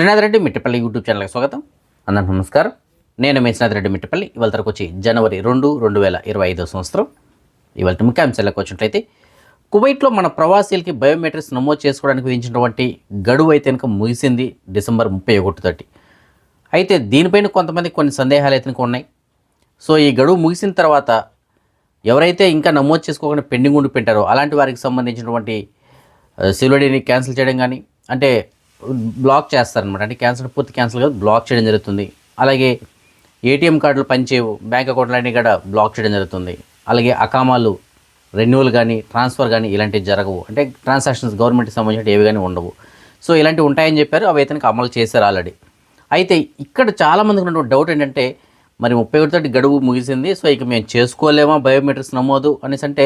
Srinath Reddy Mittapalli YouTube ఛానల్కి స్వాగతం. అందరికీ నమస్కారం. నేను మీ శ్రీనాథ్ రెడ్డి మిట్టపల్లి. ఇవాళ తరకు వచ్చి జనవరి రెండు రెండు వేల ఇరవై ఐదో సంవత్సరం. ఇవాళ ముఖ్యాంశాలకు వచ్చినట్లయితే కువైట్లో మన ప్రవాసీలకి బయోమెట్రిక్స్ నమోదు చేసుకోవడానికి విధించినటువంటి గడువు అయితే కనుక ముగిసింది డిసెంబర్ ముప్పై ఒకటి అయితే దీనిపైన కొంతమంది కొన్ని సందేహాలు అయితే ఉన్నాయి. సో ఈ గడువు ముగిసిన తర్వాత ఎవరైతే ఇంకా నమోదు చేసుకోకుండా పెండింగ్ ఉండి పెట్టారో అలాంటి వారికి సంబంధించినటువంటి సివిలడీని క్యాన్సిల్ చేయడం కానీ అంటే బ్లాక్ చేస్తారనమాట అంటే క్యాన్సిల్ పూర్తి క్యాన్సిల్ కాదు బ్లాక్ చేయడం జరుగుతుంది. అలాగే ఏటీఎం కార్డులు పనిచేయవు బ్యాంక్ అకౌంట్లన్నీ కూడా బ్లాక్ చేయడం జరుగుతుంది. అలాగే అకామాలు రెన్యువల్ కానీ ట్రాన్స్ఫర్ కానీ ఇలాంటివి జరగవు. అంటే ట్రాన్సాక్షన్స్ గవర్నమెంట్కి సంబంధించిన ఏవి కానీ ఉండవు. సో ఇలాంటివి ఉంటాయని చెప్పారు అవి అయితే అమలు చేశారు ఆల్రెడీ. అయితే ఇక్కడ చాలామందికి ఉన్నటువంటి డౌట్ ఏంటంటే మరి ముప్పై ఒకటి గడువు ముగిసింది సో ఇక మేము చేసుకోలేమా బయోమెట్రిక్స్ నమోదు అనేసి అంటే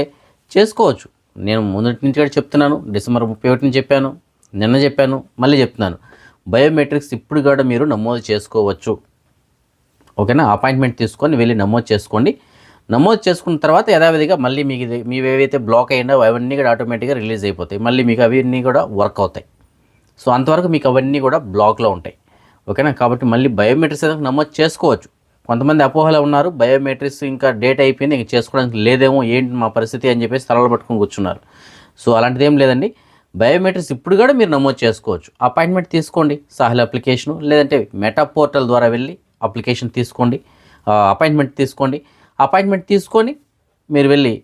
చేసుకోవచ్చు. నేను ముందు నుంచి కూడా చెప్తున్నాను డిసెంబర్ ముప్పై ఒకటిని చెప్పాను. నిన్న చెప్పాను మళ్ళీ చెప్తున్నాను. బయోమెట్రిక్స్ ఇప్పుడు కూడా మీరు నమోదు చేసుకోవచ్చు. ఓకేనా? అపాయింట్మెంట్ తీసుకొని వెళ్ళి నమోదు చేసుకోండి. నమోదు చేసుకున్న తర్వాత యథావిధిగా మళ్ళీ మీకు మీవి ఏవైతే బ్లాక్ అయ్యిందో అవన్నీ కూడా ఆటోమేటిక్గా రిలీజ్ అయిపోతాయి. మళ్ళీ మీకు అవన్నీ కూడా వర్క్ అవుతాయి. సో అంతవరకు మీకు అవన్నీ కూడా బ్లాక్లో ఉంటాయి. ఓకేనా? కాబట్టి మళ్ళీ బయోమెట్రిక్స్ అయితే నమోదు చేసుకోవచ్చు. కొంతమంది అపోహలో ఉన్నారు బయోమెట్రిక్స్ ఇంకా డేట్ అయిపోయింది ఇంకా చేసుకోవడానికి లేదేమో ఏంటి మా పరిస్థితి అని చెప్పేసి తలలు పట్టుకొని కూర్చున్నారు. సో అలాంటిది ఏం లేదండి. బయోమెట్రిక్స్ ఇప్పుడు కూడా మీరు నమోదు చేసుకోవచ్చు. అపాయింట్మెంట్ తీసుకోండి సాహిల్ అప్లికేషను లేదంటే మెటా పోర్టల్ ద్వారా వెళ్ళి అప్లికేషన్ తీసుకోండి అపాయింట్మెంట్ తీసుకోండి. అపాయింట్మెంట్ తీసుకొని మీరు వెళ్ళి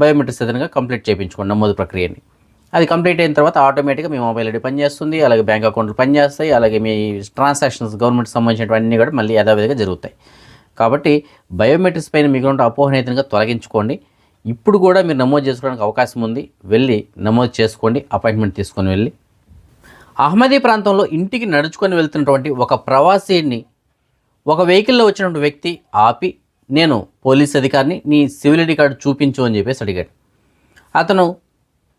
బయోమెట్రిక్స్ ఏదైనా కంప్లీట్ చేయించుకోండి నమోదు ప్రక్రియని. అది కంప్లీట్ అయిన తర్వాత ఆటోమేటిక్గా మీ మొబైల్ ఐడి పనిచేస్తుంది అలాగే బ్యాంక్ అకౌంట్లు పనిచేస్తాయి అలాగే మీ ట్రాన్సాక్షన్స్ గవర్నమెంట్ సంబంధించినవన్నీ కూడా మళ్ళీ యథావిధిగా జరుగుతాయి. కాబట్టి బయోమెట్రిక్స్ పైన మీకు ఉన్న అపోహనీతంగా తొలగించుకోండి. ఇప్పుడు కూడా మీరు నమోదు చేసుకోవడానికి అవకాశం ఉంది. వెళ్ళి నమోదు చేసుకోండి అపాయింట్మెంట్ తీసుకొని వెళ్ళి. అహ్మదీ ప్రాంతంలో ఇంటికి నడుచుకొని వెళ్తున్నటువంటి ఒక ప్రవాసీని ఒక వెహికల్లో వచ్చినటువంటి వ్యక్తి ఆపి నేను పోలీస్ అధికారిని నీ సివిల్ ఐడి కార్డు చూపించు అని చెప్పేసి అడిగాడు. అతను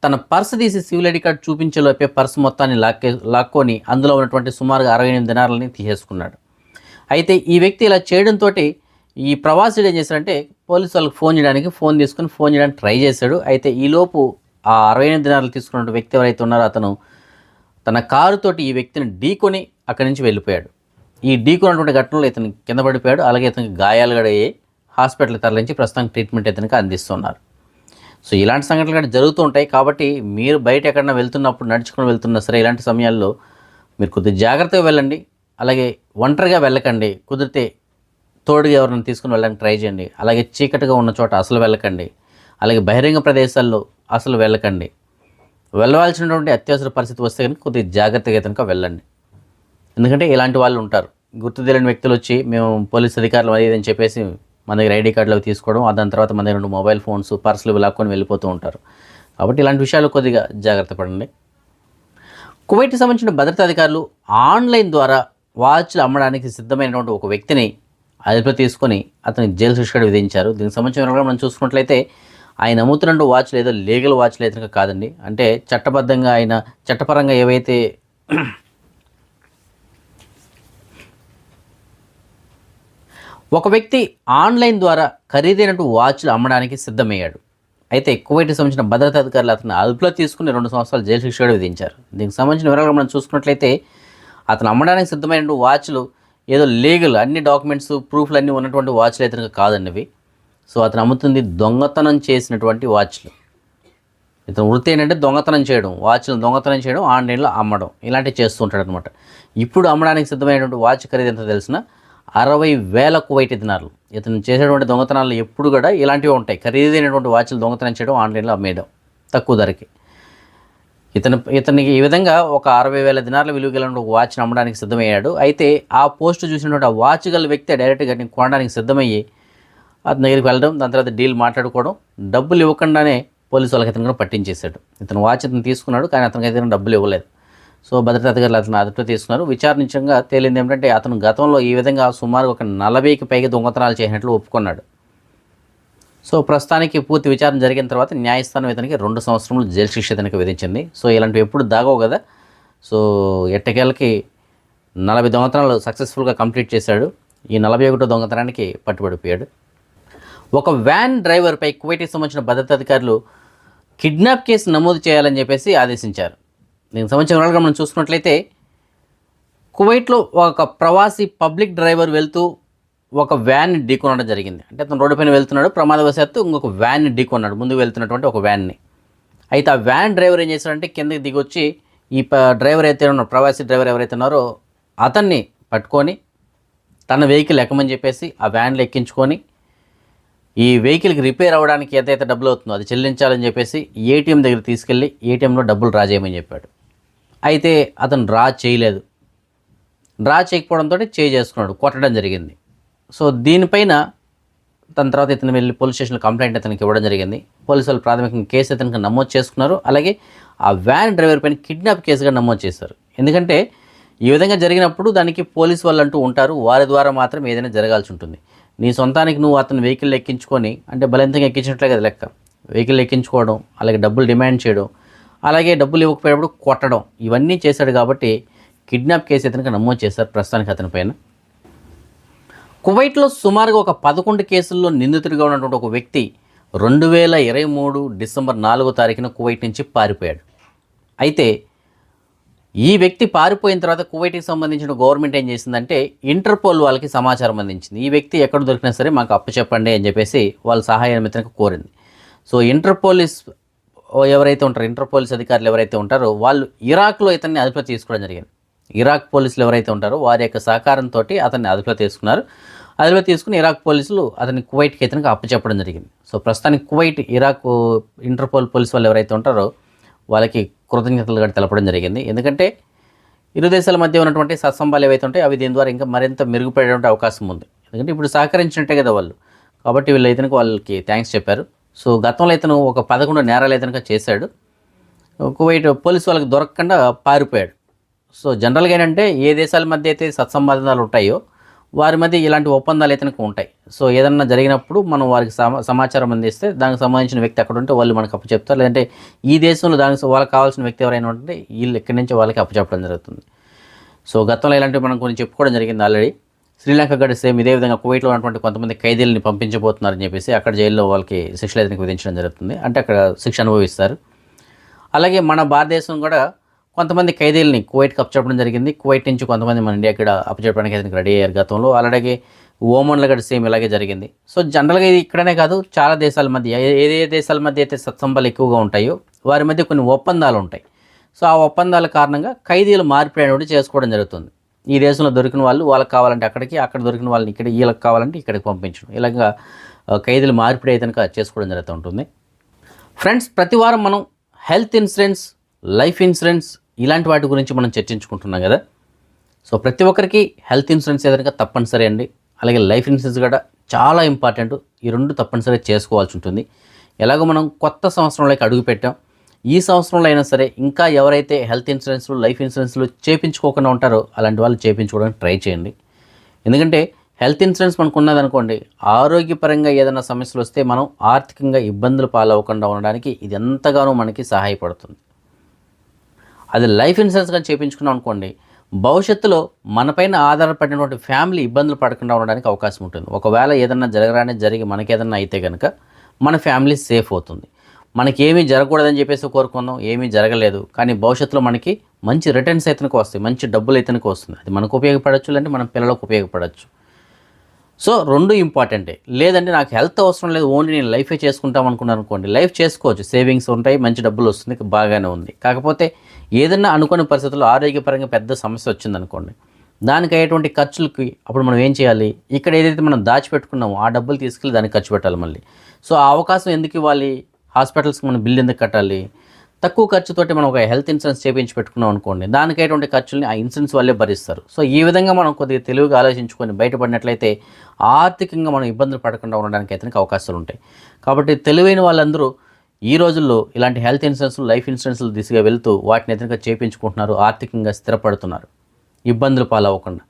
తన పర్స్ తీసి సివిల్ ఐడి కార్డు చూపించేలోపే పర్స్ మొత్తాన్ని లాక్కే లాక్కొని అందులో ఉన్నటువంటి సుమారుగా అరవై ఎనిమిది దినాలని తీసేసుకున్నాడు. అయితే ఈ వ్యక్తి ఇలా చేయడంతో ఈ ప్రవాసుడు ఏం చేశారంటే పోలీసు వాళ్ళకి ఫోన్ చేయడానికి ఫోన్ తీసుకుని ఫోన్ చేయడానికి ట్రై చేశాడు. అయితే ఈలోపు ఆ అరవై ఎనిమిది దినాలు తీసుకున్న వ్యక్తి ఎవరైతే ఉన్నారో అతను తన కారుతోటి ఈ వ్యక్తిని ఢీకొని అక్కడి నుంచి వెళ్ళిపోయాడు. ఈ ఢీకొన్నటువంటి ఘటనలో ఇతను కింద పడిపోయాడు. అలాగే ఇతనికి గాయాలు కూడా అయ్యాయి. హాస్పిటల్ తరలించి ప్రస్తుతం ట్రీట్మెంట్ ఇతనికి అందిస్తున్నారు. సో ఇలాంటి సంఘటనలు కూడా జరుగుతూ ఉంటాయి. కాబట్టి మీరు బయట ఎక్కడైనా వెళ్తున్నప్పుడు నడుచుకుని వెళ్తున్నా సరే ఇలాంటి సమయాల్లో మీరు కొద్దిగా జాగ్రత్తగా వెళ్ళండి. అలాగే ఒంటరిగా వెళ్ళకండి. కుదిరితే తోడుగా ఎవరైనా తీసుకుని వెళ్ళడానికి ట్రై చేయండి. అలాగే చీకటిగా ఉన్న చోట అసలు వెళ్ళకండి. అలాగే బహిరంగ ప్రదేశాల్లో అసలు వెళ్ళకండి. వెళ్ళవలసినటువంటి అత్యవసర పరిస్థితి వస్తే కనుక కొద్దిగా జాగ్రత్తగా కనుక వెళ్ళండి. ఎందుకంటే ఇలాంటి వాళ్ళు ఉంటారు. గుర్తు తెలియని వ్యక్తులు వచ్చి మేము పోలీస్ అధికారులు అది అని చెప్పేసి మన దగ్గర ఐడి కార్డులు అవి తీసుకోవడం దాని తర్వాత మన దగ్గర రెండు మొబైల్ ఫోన్స్ పర్సులు లాక్కొని వెళ్ళిపోతూ ఉంటారు. కాబట్టి ఇలాంటి విషయాలు కొద్దిగా జాగ్రత్త పడండి. కువైట్కి సంబంధించిన భద్రతా అధికారులు ఆన్లైన్ ద్వారా వాచ్లు అమ్మడానికి సిద్ధమైనటువంటి ఒక వ్యక్తిని అదుపులో తీసుకొని అతని జైలు శిక్ష కూడా విధించారు. దీనికి సంబంధించిన వివరాలు మనం చూసుకున్నట్లయితే ఆయన అమ్ముతున్న వాచ్లు ఏదో లీగల్ వాచ్లు అయితే కాదండి. అంటే చట్టబద్ధంగా ఆయన చట్టపరంగా ఏవైతే ఒక వ్యక్తి ఆన్లైన్ ద్వారా ఖరీదైనట్టు వాచ్లు అమ్మడానికి సిద్ధమయ్యాడు. అయితే కువైట్కి సంబంధించిన భద్రతా అధికారులు అతను అదుపులో తీసుకుని రెండు సంవత్సరాలు జైలు శిక్ష కూడా విధించారు. దీనికి సంబంధించిన వివరాలు మనం చూసుకున్నట్లయితే అతను అమ్మడానికి సిద్ధమైనటువంటి వాచ్లు ఏదో లీగల్ అన్ని డాక్యుమెంట్స్ ప్రూఫ్లు అన్నీ ఉన్నటువంటి వాచ్లు అయితే కాదన్నవి. సో అతను అమ్ముతుంది దొంగతనం చేసినటువంటి వాచ్లు. ఇతను వృత్తి ఏంటంటే దొంగతనం చేయడం వాచ్లు దొంగతనం చేయడం ఆన్లైన్లో అమ్మడం ఇలాంటివి చేస్తూ ఉంటాడు అనమాట ఇప్పుడు అమ్మడానికి సిద్ధమైనటువంటి వాచ్ ఖరీదు ఎంత తెలిసిన అరవై వేల కువైట్ దినార్లు. ఇతను చేసేటువంటి దొంగతనాలు ఎప్పుడు కూడా ఇలాంటివి ఉంటాయి. ఖరీదైనటువంటి వాచ్లు దొంగతనం చేయడం ఆన్లైన్లో అమ్మేయడం తక్కువ ధరకి. ఇతను ఇతనికి ఈ విధంగా ఒక అరవై వేల దినార్ల విలువ కలిగిన ఒక వాచ్ని అమ్మడానికి సిద్ధమయ్యాడు. అయితే ఆ పోస్ట్ చూసినటువంటి ఆ వాచ్ గల వ్యక్తి డైరెక్ట్గా నేను కొనడానికి సిద్ధమయ్యి అతని దగ్గరికి వెళ్ళడం దాని తర్వాత డీల్ మాట్లాడుకోవడం డబ్బులు ఇవ్వకుండానే పోలీసు వాళ్ళకి ఇతను కూడా పట్టించేశాడు. ఇతను వాచ్ ఇతను తీసుకున్నాడు కానీ అతనికి అయితే డబ్బులు ఇవ్వలేదు. సో భద్రతా అధికారులు అతను అదుపులో తీసుకున్నారు. విచారణించంగా తేలింది ఏమిటంటే అతను గతంలో ఈ విధంగా సుమారు ఒక నలభైకి పైగా దొంగతనాలు చేసినట్లు ఒప్పుకున్నాడు. సో ప్రస్తుతానికి పూర్తి విచారణ జరిగిన తర్వాత న్యాయస్థానం ఇతనికి రెండు సంవత్సరములు జైలు శిక్ష ఇతనికి విధించింది. సో ఇలాంటివి ఎప్పుడు దాగవు కదా. సో ఎట్టకేళ్ళకి నలభై దొంగతనాలు సక్సెస్ఫుల్గా కంప్లీట్ చేశాడు. ఈ నలభై ఒకటో దొంగతనానికి పట్టుబడిపోయాడు. ఒక వ్యాన్ డ్రైవర్పై కువైట్కి సంబంధించిన భద్రతా అధికారులు కిడ్నాప్ కేసు నమోదు చేయాలని చెప్పేసి ఆదేశించారు. దీనికి సంబంధించిన వివరాలుగా మనం చూసుకున్నట్లయితే కువైట్లో ఒక ప్రవాసీ పబ్లిక్ డ్రైవర్ వెళ్తూ ఒక వ్యాన్ని ఢీకొనడం జరిగింది. అంటే అతను రోడ్డు పైన వెళ్తున్నాడు ప్రమాదవశాత్తు ఇంకొక వ్యాన్ని ఢీకొన్నాడు ముందుకు వెళ్తున్నటువంటి ఒక వ్యాన్ని అయితే ఆ వ్యాన్ డ్రైవర్ ఏం చేశాడంటే కిందకి దిగొచ్చి ఈ ప డ్రైవర్ అయితే ఉన్నారో ప్రవాసీ డ్రైవర్ ఎవరైతే ఉన్నారో అతన్ని పట్టుకొని తన వెహికల్ ఎక్కమని చెప్పేసి ఆ వ్యాన్లు ఎక్కించుకొని ఈ వెహికల్కి రిపేర్ అవ్వడానికి ఎంతైతే డబ్బులు అవుతుందో అది చెల్లించాలని చెప్పేసి ఏటీఎం దగ్గర తీసుకెళ్ళి ఏటీఎంలో డబ్బులు డ్రా చేయమని చెప్పాడు. అయితే అతను డ్రా చేయలేదు. డ్రా చేయకపోవడంతో చేయి చేసుకున్నాడు కొట్టడం జరిగింది. సో దీనిపైన తన తర్వాత ఇతను వెళ్ళి పోలీస్ స్టేషన్లో కంప్లైంట్ అతనికి ఇవ్వడం జరిగింది. పోలీసు వాళ్ళు ప్రాథమికంగా కేసు అతనికి నమోదు చేసుకున్నారు. అలాగే ఆ వ్యాన్ డ్రైవర్ పైన కిడ్నాప్ కేసుగా నమోదు చేశారు. ఎందుకంటే ఈ విధంగా జరిగినప్పుడు దానికి పోలీస్ వాళ్ళు అంటూ ఉంటారు వారి ద్వారా మాత్రం ఏదైనా జరగాల్సి ఉంటుంది. నీ సొంతానికి నువ్వు అతను వెహికల్ ఎక్కించుకొని అంటే బలవంతంగా ఎక్కించినట్లే కదా లెక్క. వెహికల్ ఎక్కించుకోవడం అలాగే డబ్బులు డిమాండ్ చేయడం అలాగే డబ్బులు ఇవ్వకపోయినప్పుడు కొట్టడం ఇవన్నీ చేశాడు కాబట్టి కిడ్నాప్ కేసు అతనికి నమోదు చేశారు ప్రస్తుతానికి అతని పైన. కువైట్లో సుమారుగా ఒక పదకొండు కేసుల్లో నిందితుడిగా ఉన్నటువంటి ఒక వ్యక్తి రెండు వేల ఇరవై మూడు డిసెంబర్ నాలుగో తారీఖున కువైట్ నుంచి పారిపోయాడు. అయితే ఈ వ్యక్తి పారిపోయిన తర్వాత కువైట్కి సంబంధించిన గవర్నమెంట్ ఏం చేసిందంటే ఇంటర్పోల్ వాళ్ళకి సమాచారం అందించింది. ఈ వ్యక్తి ఎక్కడ దొరికినా సరే మాకు అప్పు చెప్పండి అని చెప్పేసి వాళ్ళ సహాయ మిత్రకు కోరింది. సో ఇంటర్పోలీస్ ఎవరైతే ఉంటారో ఇంటర్పోలీస్ అధికారులు ఎవరైతే ఉంటారో వాళ్ళు ఇరాక్లో ఇతన్ని అదుపులో తీసుకోవడం జరిగింది. ఇరాక్ పోలీసులు ఎవరైతే ఉంటారో వారి యొక్క సహకారంతో అతన్ని అదుపులో తీసుకున్నారు. అదిలో తీసుకుని ఇరాక్ పోలీసులు అతని కువైట్కి ఇతనికి అప్పచెప్పడం జరిగింది. సో ప్రస్తుతానికి కువైట్ ఇరాక్ ఇంటర్పోల్ పోలీస్ వాళ్ళు ఎవరైతే ఉంటారో వాళ్ళకి కృతజ్ఞతలు కూడా తెలపడం జరిగింది. ఎందుకంటే ఇరు దేశాల మధ్య ఉన్నటువంటి సత్సంబాలు ఏవైతే ఉంటాయో అవి దీని ద్వారా ఇంకా మరింత మెరుగుపడేటువంటి అవకాశం ఉంది. ఎందుకంటే ఇప్పుడు సహకరించినట్టే కదా వాళ్ళు. కాబట్టి వీళ్ళు ఇతనికి వాళ్ళకి థ్యాంక్స్ చెప్పారు. సో గతంలో ఇతను ఒక పదకొండు నేరాలు ఇతనుగా చేశాడు. కువైట్ పోలీసు వాళ్ళకి దొరకకుండా పారిపోయాడు. సో జనరల్గా ఏంటంటే ఏ దేశాల మధ్య అయితే సత్సంబంధాలు ఉంటాయో వారి మధ్య ఇలాంటి ఒప్పందాలు అయితే ఉంటాయి. సో ఏదన్నా జరిగినప్పుడు మనం వారికి సమా సమాచారం అందిస్తే దానికి సంబంధించిన వ్యక్తి అక్కడ ఉంటే వాళ్ళు మనకు అప్పచెప్తారు లేదంటే ఈ దేశంలో దానికి వాళ్ళకి కావాల్సిన వ్యక్తి ఎవరైనా ఉంటే వీళ్ళు ఇక్కడి నుంచి వాళ్ళకి అప్పచెప్పడం జరుగుతుంది. సో గతంలో ఇలాంటివి మనం కొన్ని చెప్పుకోవడం జరిగింది ఆల్రెడీ. శ్రీలంక గడి సేమ్ ఇదే విధంగా కువైట్లో ఉన్నటువంటి కొంతమంది ఖైదీలని పంపించబోతున్నారని చెప్పేసి అక్కడ జైల్లో వాళ్ళకి శిక్షలు అయితే విధించడం జరుగుతుంది. అంటే అక్కడ శిక్ష అనుభవిస్తారు. అలాగే మన భారతదేశం కూడా కొంతమంది ఖైదీలని కువైట్కి అప్పచెప్పడం జరిగింది. కువైట్ నుంచి కొంతమంది మన ఇండియా ఇక్కడ అప్పచెప్పడానికి అయితే రెడీ అయ్యారు గతంలో. అలాగే ఓమన్లో కూడా సేమ్ ఇలాగే జరిగింది. సో జనరల్గా ఇది ఇక్కడనే కాదు చాలా దేశాల మధ్య ఏ ఏ దేశాల మధ్య అయితే సత్సంబాలు ఎక్కువగా ఉంటాయో వారి మధ్య కొన్ని ఒప్పందాలు ఉంటాయి. సో ఆ ఒప్పందాల కారణంగా ఖైదీలు మార్పిడి అనేది చేసుకోవడం జరుగుతుంది. ఈ దేశంలో దొరికిన వాళ్ళు వాళ్ళకి కావాలంటే అక్కడికి అక్కడ దొరికిన వాళ్ళని ఇక్కడ వీళ్ళకి కావాలంటే ఇక్కడికి పంపించడం. ఇలాగా ఖైదీలు మార్పిడి అయితే చేసుకోవడం జరుగుతూ ఉంటుంది. ఫ్రెండ్స్ ప్రతి వారం మనం హెల్త్ ఇన్సూరెన్స్ లైఫ్ ఇన్సూరెన్స్ ఇలాంటి వాటి గురించి మనం చర్చించుకుంటున్నాం కదా. సో ప్రతి ఒక్కరికి హెల్త్ ఇన్సూరెన్స్ ఏదైనా తప్పనిసరి అండి. అలాగే లైఫ్ ఇన్సూరెన్స్ కూడా చాలా ఇంపార్టెంట్. ఈ రెండు తప్పనిసరి చేసుకోవాల్సి ఉంటుంది. ఎలాగో మనం కొత్త సంవత్సరంలోకి అడుగుపెట్టాం ఈ సంవత్సరంలో అయినా సరే ఇంకా ఎవరైతే హెల్త్ ఇన్సూరెన్స్లు లైఫ్ ఇన్సూరెన్స్లు చేపించుకోకుండా ఉంటారో అలాంటి వాళ్ళు చేపించుకోవడానికి ట్రై చేయండి. ఎందుకంటే హెల్త్ ఇన్సూరెన్స్ మనకు ఉన్నదనుకోండి ఆరోగ్యపరంగా ఏదైనా సమస్యలు వస్తే మనం ఆర్థికంగా ఇబ్బందులు పాలవ్వకుండా ఉండడానికి ఇది ఎంతగానో మనకి సహాయపడుతుంది. అది లైఫ్ ఇన్సూరెన్స్ కానీ చేయించుకున్నాం అనుకోండి భవిష్యత్తులో మనపైన ఆధారపడినటువంటి ఫ్యామిలీ ఇబ్బందులు పడకుండా ఉండడానికి అవకాశం ఉంటుంది. ఒకవేళ ఏదన్నా జరగరానే జరిగి మనకి ఏదన్నా అయితే కనుక మన ఫ్యామిలీ సేఫ్ అవుతుంది. మనకి ఏమీ జరగకూడదని చెప్పేసి కోరుకుందాం ఏమీ జరగలేదు. కానీ భవిష్యత్తులో మనకి మంచి రిటర్న్స్ అయితేనకు వస్తాయి మంచి డబ్బులు అయితేనకు వస్తుంది. అది మనకు ఉపయోగపడచ్చు లేదంటే మన పిల్లలకు ఉపయోగపడచ్చు. సో రెండు ఇంపార్టెంటే లేదంటే నాకు హెల్త్ అవసరం లేదు ఓన్లీ నేను లైఫే చేసుకుంటాం అనుకున్నాను అనుకోండి. లైఫ్ చేసుకోవచ్చు. సేవింగ్స్ ఉంటాయి మంచి డబ్బులు వస్తుంది బాగానే ఉంది. కాకపోతే ఏదైనా అనుకోని పరిస్థితుల్లో ఆరోగ్యపరంగా పెద్ద సమస్య వచ్చిందనుకోండి దానికి అయ్యేటువంటి ఖర్చులకి అప్పుడు మనం ఏం చేయాలి? ఇక్కడ ఏదైతే మనం దాచిపెట్టుకున్నామో ఆ డబ్బులు తీసుకెళ్ళి దానికి ఖర్చు పెట్టాలి మళ్ళీ. సో ఆ అవకాశం ఎందుకు ఇవ్వాలి? హాస్పిటల్స్కి మనం బిల్ ఎందుకు కట్టాలి? తక్కువ ఖర్చుతోటి మనం ఒక హెల్త్ ఇన్సూరెన్స్ చేయించి పెట్టుకున్నాం అనుకోండి దానికి అయ్యేటువంటి ఖర్చుల్ని ఆ ఇన్సూరెన్స్ వాళ్ళే భరిస్తారు. సో ఈ విధంగా మనం కొద్దిగా తెలివిగా ఆలోచించుకొని బయటపడినట్లయితే ఆర్థికంగా మనం ఇబ్బందులు పడకుండా ఉండడానికి అయితే అవకాశాలు ఉంటాయి. కాబట్టి తెలివైన వాళ్ళందరూ ఈ రోజుల్లో ఇలాంటి హెల్త్ ఇన్సూరెన్స్ లైఫ్ ఇన్సూరెన్స్లు దిశగా వెళ్తూ వాటిని ఎదురుగా చేయించుకుంటున్నారు ఆర్థికంగా స్థిరపడుతున్నారు. ఇబ్బందులు పాలవ్వకుండా.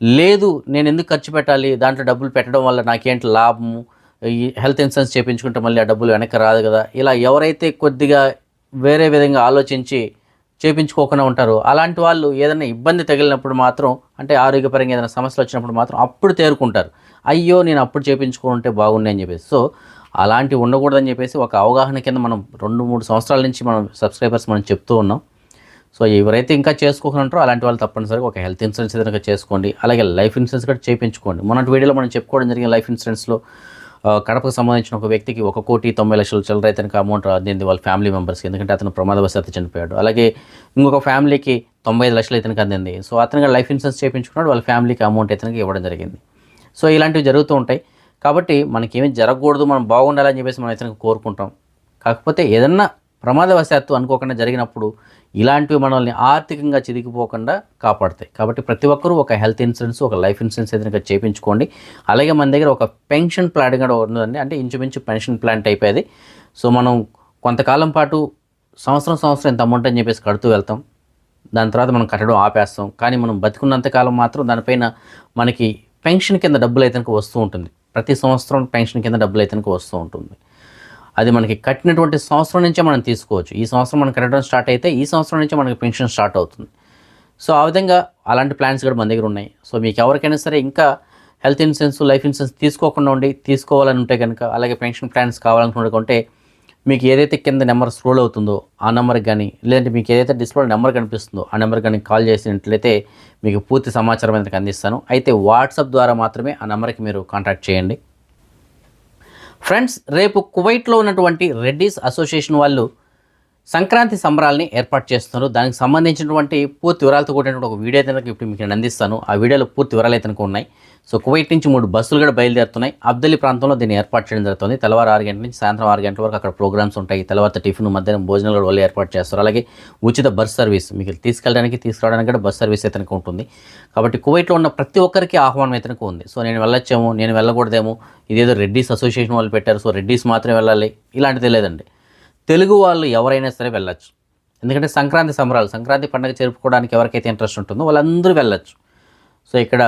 లేదు నేను ఎందుకు ఖర్చు పెట్టాలి? దాంట్లో డబ్బులు పెట్టడం వల్ల నాకేంటి లాభము? ఈ హెల్త్ ఇన్సూరెన్స్ చేయించుకుంటే మళ్ళీ ఆ డబ్బులు వెనక్కి రాదు కదా? ఇలా ఎవరైతే కొద్దిగా వేరే విధంగా ఆలోచించి చేయించుకోకుండా ఉంటారు. అలాంటి వాళ్ళు ఏదైనా ఇబ్బంది తగిలినప్పుడు మాత్రం అంటే ఆరోగ్యపరంగా ఏదైనా సమస్యలు వచ్చినప్పుడు మాత్రం అప్పుడు తేరుకుంటారు. అయ్యో నేను అప్పుడు చేయించుకుంటే బాగుండే అని చెప్పేసి. సో అలాంటివి ఉండకూడదని చెప్పేసి ఒక అవగాహన కింద మనం రెండు మూడు సంవత్సరాల నుంచి మనం సబ్స్క్రైబర్స్ మనం చెప్తూ ఉన్నాం. సో ఎవరైతే ఇంకా చేసుకోకుంటారో అలాంటి వాళ్ళు తప్పనిసరిగా ఒక హెల్త్ ఇన్సూరెన్స్ ఏదైనా చేసుకోండి. అలాగే లైఫ్ ఇన్సూరెన్స్ కూడా చేయించుకోండి మొన్నటి వీడియోలో మనం చెప్పుకోవడం జరిగిన లైఫ్ ఇన్సూరెన్స్లో. కడపకు సంబంధించిన ఒక వ్యక్తికి ఒక కోటి తొంభై లక్షల చిల్లర అయితే అమౌంట్ అందింది వాళ్ళ ఫ్యామిలీ మెంబర్స్కి ఎందుకంటే అతను ప్రమాదవశాత్తు చనిపోయాడు. అలాగే ఇంకొక ఫ్యామిలీకి తొంభై ఐదు లక్షలు ఇతనికి అందింది సో అతనికి లైఫ్ ఇన్సూరెన్స్ చేయించుకున్నాడు వాళ్ళ ఫ్యామిలీకి అమౌంట్ ఇతనికి ఇవ్వడం జరిగింది. సో ఇలాంటివి జరుగుతూ ఉంటాయి. కాబట్టి మనకేమీ జరగకూడదు మనం బాగుండాలని చెప్పేసి మనం ఇతనికి కోరుకుంటాం. కాకపోతే ఏదన్నా ప్రమాదవశాత్తు అనుకోకుండా జరిగినప్పుడు ఇలాంటివి మనల్ని ఆర్థికంగా చిదిగిపోకుండా కాపాడతాయి. కాబట్టి ప్రతి ఒక్కరూ ఒక హెల్త్ ఇన్సూరెన్స్ ఒక లైఫ్ ఇన్సూరెన్స్ ఏదైనా చేయించుకోండి అలాగే మన దగ్గర ఒక పెన్షన్ ప్లాన్ కూడా ఉందండి. అంటే ఇంచుమించు పెన్షన్ ప్లాన్ టైప్ అది. సో మనం కొంతకాలం పాటు సంవత్సరం సంవత్సరం ఎంత అమౌంట్ అని చెప్పేసి కడుతూ వెళ్తాం. దాని తర్వాత మనం కట్టడం ఆపేస్తాం. కానీ మనం బతికున్నంతకాలం మాత్రం దానిపైన మనకి పెన్షన్ కింద డబ్బులు అయితే వస్తూ ఉంటుంది. ప్రతి సంవత్సరం పెన్షన్ కింద డబ్బులు అయితే వస్తూ ఉంటుంది. అది మనకి కట్టినటువంటి సంవత్సరం నుంచే మనం తీసుకోవచ్చు. ఈ సంవత్సరం మనం కట్టడం స్టార్ట్ అయితే ఈ సంవత్సరం నుంచే మనకి పెన్షన్ స్టార్ట్ అవుతుంది. సో ఆ విధంగా అలాంటి ప్లాన్స్ కూడా మన దగ్గర ఉన్నాయి. సో మీకు ఎవరికైనా సరే ఇంకా హెల్త్ ఇన్సూరెన్స్ లైఫ్ ఇన్సూరెన్స్ తీసుకోకుండా ఉండి తీసుకోవాలని ఉంటే కనుక అలాగే పెన్షన్ ప్లాన్స్ కావాలనుకుంటే మీకు ఏదైతే కింద నెంబర్ స్క్రోల్ అవుతుందో ఆ నెంబర్కి కానీ లేదంటే మీకు ఏదైతే డిస్ప్లే నెంబర్ కనిపిస్తుందో ఆ నెంబర్ కానీ కాల్ చేసినట్లయితే మీకు పూర్తి సమాచారం అందిస్తాను. అయితే వాట్సాప్ ద్వారా మాత్రమే ఆ నెంబర్కి మీరు కాంటాక్ట్ చేయండి. ఫ్రెండ్స్ రేపు కువైట్లో ఉన్నటువంటి రెడ్డీస్ అసోసియేషన్ వాళ్ళు సంక్రాంతి సంబరాల్ని ఏర్పాటు చేస్తున్నారు. దానికి సంబంధించినటువంటి పూర్తి వివరాలతో కూడినటువంటి ఒక వీడియో అయితే ఇప్పుడు మీకు నేను అందిస్తాను. ఆ వీడియోలో పూర్తి వివరాలు అయితే ఉన్నాయి. సో కువైట్ నుంచి మూడు బస్సులు కూడా బయలుదేరుతున్నాయి. అబ్దలి ప్రాంతంలో దీన్ని ఏర్పాటు చేయడం జరుగుతుంది. తెల్లవారు ఆరు గంటల నుంచి సాయంత్రం ఆరు గంటల వరకు అక్కడ ప్రోగ్రామ్స్ ఉంటాయి. తర్వాత టిఫిన్ మధ్యాహ్నం భోజనాలు కూడా వాళ్ళు ఏర్పాటు చేస్తారు. అలాగే ఉచిత బస్ సర్వీస్ మీకు తీసుకెళ్ళడానికి తీసుకురావడానికి కూడా బస్ సర్వీస్ అయితే ఉంటుంది. కాబట్టి కువైట్లో ఉన్న ప్రతి ఒక్కరికి ఆహ్వానం అయితే ఉంది. సో నేను వెళ్ళొచ్చేమో నేను వెళ్ళకూడదేమో ఇదేదో రెడ్డీస్ అసోసియేషన్ వాళ్ళు పెట్టారు. సో రెడ్డీస్ మాత్రమే వెళ్ళాలి. ఇలాంటిది లేదండి. తెలుగు వాళ్ళు ఎవరైనా సరే వెళ్ళొచ్చు. ఎందుకంటే సంక్రాంతి సంబరాలు సంక్రాంతి పండుగ జరుపుకోవడానికి ఎవరికైతే ఇంట్రెస్ట్ ఉంటుందో వాళ్ళందరూ వెళ్ళొచ్చు. సో ఇక్కడ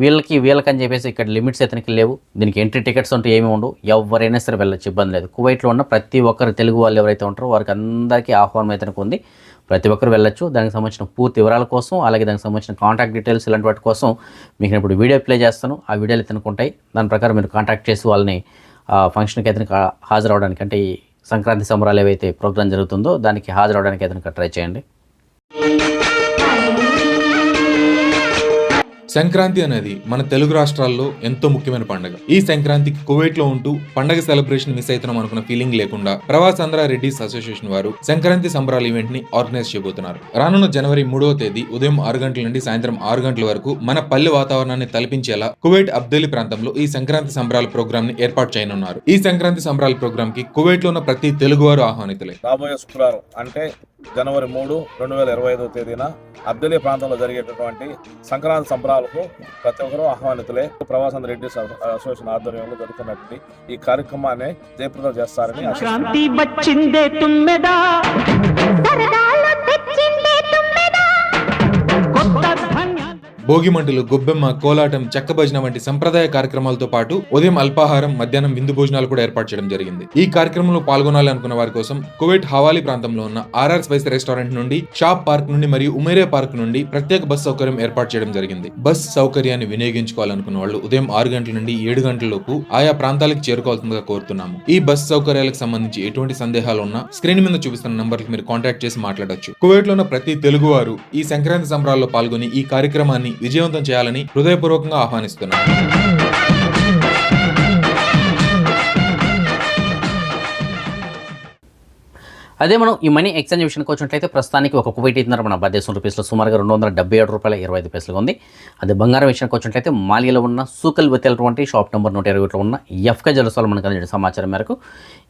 వీళ్ళకి వీళ్ళకని చెప్పేసి ఇక్కడ లిమిట్స్ ఇతనికి లేవు. దీనికి ఎంట్రీ టికెట్స్ ఉంటే ఏమి ఉండవు. ఎవరైనా సరే వెళ్ళచ్చు ఇబ్బంది లేదు. కువైట్లో ఉన్న ప్రతి ఒక్కరు తెలుగు వాళ్ళు ఎవరైతే ఉంటారో వారికి అందరికీ ఆహ్వానం అయితే ఉంది. ప్రతి ఒక్కరు వెళ్ళచ్చు. దానికి సంబంధించిన పూర్తి వివరాల కోసం అలాగే దానికి సంబంధించిన కాంటాక్ట్ డీటెయిల్స్ ఇలాంటి వాటి కోసం మీకు నేను ఇప్పుడు వీడియో ప్లే చేస్తాను. ఆ వీడియోలు ఇతనికి ఉంటాయి దాని ప్రకారం మీరు కాంటాక్ట్ చేసి వాళ్ళని ఆ ఫంక్షన్కి అయితే హాజరవడానికి అంటే సంక్రాంతి సంబరాలు ఏవైతే ప్రోగ్రామ్ జరుగుతుందో దానికి హాజరవడానికి అయితే ట్రై చేయండి. సంక్రాంతి అనేది మన తెలుగు రాష్ట్రాల్లో ఎంతో ముఖ్యమైన పండుగ. ఈ సంక్రాంతికి కువైట్లో ఉంటూ పండగ సెలబ్రేషన్ మిస్ అవుతున్నాం అనుకున్న ఫీలింగ్ లేకుండా ప్రవాసాంధ్ర రెడ్డిస్ అసోసియేషన్ వారు సంక్రాంతి సంబరాల ఈవెంట్ని ఆర్గనైజ్ చేయబోతున్నారు. రానున్న జనవరి మూడవ తేదీ ఉదయం ఆరు గంటల నుండి సాయంత్రం ఆరు గంటల వరకు మన పల్లె వాతావరణాన్ని తలపించేలా కువైట్ అబ్దేలి ప్రాంతంలో ఈ సంక్రాంతి సంబరాల ప్రోగ్రామ్ని ఏర్పాటు చేయనున్నారు. ఈ సంక్రాంతి సంబరాల ప్రోగ్రామ్కి కువైట్లో ఉన్న ప్రతి తెలుగువారు ఆహ్వానితులే. రాబోయే శుక్రవారం అంటే జనవరి మూడు రెండు వేల ఇరవై ఐదో తేదీన అబ్దలీ ప్రాంతంలో జరిగేటటువంటి సంక్రాంతి సంబరాలకు ప్రతి ఒక్కరూ ఆహ్వానితులే. ప్రవాసం రెడ్డి అసోసియేషన్ ఆధ్వర్యంలో జరుగుతున్నటువంటి ఈ కార్యక్రమాన్ని జయప్రదం చేస్తారని భోగిమంటలు గొబ్బెమ్మ కోలాటం చెక్క భజన వంటి సంప్రదాయ కార్యక్రమాలతో పాటు ఉదయం అల్పాహారం మధ్యాహ్నం విందు భోజనాలు కూడా ఏర్పాటు చేయడం జరిగింది. ఈ కార్యక్రమంలో పాల్గొనాలి అనుకున్న వారి కోసం కువైట్ హవాలీ ప్రాంతంలో ఉన్న ఆర్ఆర్ స్పైస్ రెస్టారెంట్ నుండి షాప్ పార్క్ నుండి మరియు ఉమేరే పార్క్ నుండి ప్రత్యేక బస్ సౌకర్యం ఏర్పాటు చేయడం జరిగింది. బస్ సౌకర్యాన్ని వినియోగించుకోవాలనుకున్న వాళ్ళు ఉదయం ఆరు గంటల నుండి ఏడు గంటల లోపు ఆయా ప్రాంతాలకు చేరుకోవాల్సిందిగా కోరుతున్నాము. ఈ బస్ సౌకర్యాలకు సంబంధించి ఎటువంటి సందేహాలు ఉన్నా స్క్రీన్ మీద చూపిస్తున్న నంబర్లకు మీరు కాంటాక్ట్ చేసి మాట్లాడొచ్చు. కువైట్లో ఉన్న ప్రతి తెలుగు వారు ఈ సంక్రాంతి సంబరాల్లో పాల్గొని ఈ కార్యక్రమాన్ని విజయవంతం చేయాలని హృదయపూర్వకంగా ఆహ్వానిస్తున్నాను. అదే మనం ఈ మనీ ఎక్స్చేంజ్ విషయానికి వచ్చినట్లయితే ప్రస్తుతానికి ఒక కువైట్ ఇద్దరు మన భారతదేశం రూపీస్లో సుమారుగా రెండు వందల డెబ్బై ఏడు రూపాయల ఇరవై ఐదు పైసలుగా ఉంది. అదే బంగారం విషయానికి వచ్చినట్లయితే మాలియాలో ఉన్న సూకల్ వెతేలటువంటి షాప్ నెంబర్ నూట ఇరవై ఒకటిలో ఉన్న ఎఫ్కే జలసాలు మనకు అందించిన సమాచారం మేరకు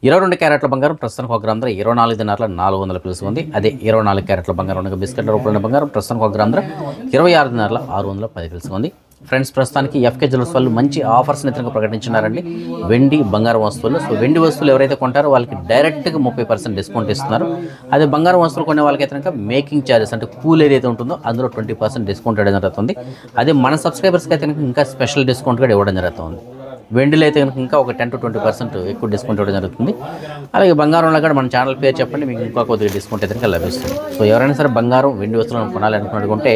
ఇరవై రెండు క్యారెట్ల బంగారం ప్రస్తుతానికి ఒక గ్రామ ధర ఇరవై నాలుగు దినాల నాలుగు వందల పిలుసు ఉంది. అదే ఇరవై నాలుగు క్యారెట్ల బంగారం ఉన్న బిస్కెట్ల రూపంలో బంగారం ప్రస్తుతానికి ఒక గ్రామ ధర ఇరవై ఆరు దినాల ఆరు వందల పది పిలుసు ఉంది. ఫ్రెండ్స్ ప్రస్తుతానికి ఎఫ్కే జ్యువెల్స్ వాళ్ళు మంచి ఆఫర్స్ని నిత్యంగా ప్రకటించినారండి. వెండి బంగారం వస్తువులు. సో వెండి వస్తువులు ఎవరైతే కొంటారో వాళ్ళకి డైరెక్ట్గా ముప్పై పర్సెంట్ డిస్కౌంట్ ఇస్తున్నారు. అదే బంగారం వస్తువులు కొనే వాళ్ళకి అయితే కనుక మేకింగ్ ఛార్జెస్ అంటే కూల్ ఏదైతే ఉంటుందో అందులో ట్వంటీ పర్సెంట్ డిస్కౌంట్ ఇవ్వడం జరుగుతుంది. అదే మన సబ్స్క్రైబర్స్కి అయితే కనుక ఇంకా స్పెషల్ డిస్కౌంట్ కూడా ఇవ్వడం జరుగుతుంది. వెండిలో అయితే కనుక ఇంకా ఒక టెన్ టు ట్వంటీ పర్సెంట్ ఎక్కువ డిస్కౌంట్ ఇవ్వడం జరుగుతుంది. అలాగే బంగారంలో కూడా మన ఛానల్ పేరు చెప్పండి మీకు ఇంకా కొద్దిగా డిస్కౌంట్ అయితే కనుక లభిస్తుంది. సో ఎవరైనా సరే బంగారం వెండి వస్తువులను కొనాలనుకుంటే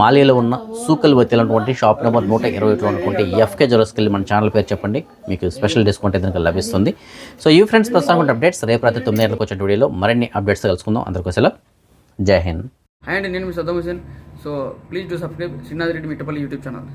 మాలీలో ఉన్న సూకల్ వచ్చినటువంటి షాప్ నెంబర్ నూట ఇరవై ఒకటిలో అనుకుంటే ఎఫ్కే జ్యువెల్స్కి వెళ్ళి మన ఛానల్ పేరు చెప్పండి మీకు స్పెషల్ డిస్కౌంట్ అయితే కనుక లభిస్తుంది. సో ఈ ఫ్రెండ్స్ ప్రస్తుతం అప్డేట్స్ రేపు రాత్రి తొమ్మిది గంటలకు వచ్చిన వీడియోలో మరిన్ని అప్డేట్స్ కలుసుకుందాం. అందరికీ సెలవు. జై హింద్. హాయ్ అండి నేను మీ Saddam Hussain so please do subscribe Srinath Reddy Mittapalli YouTube channel.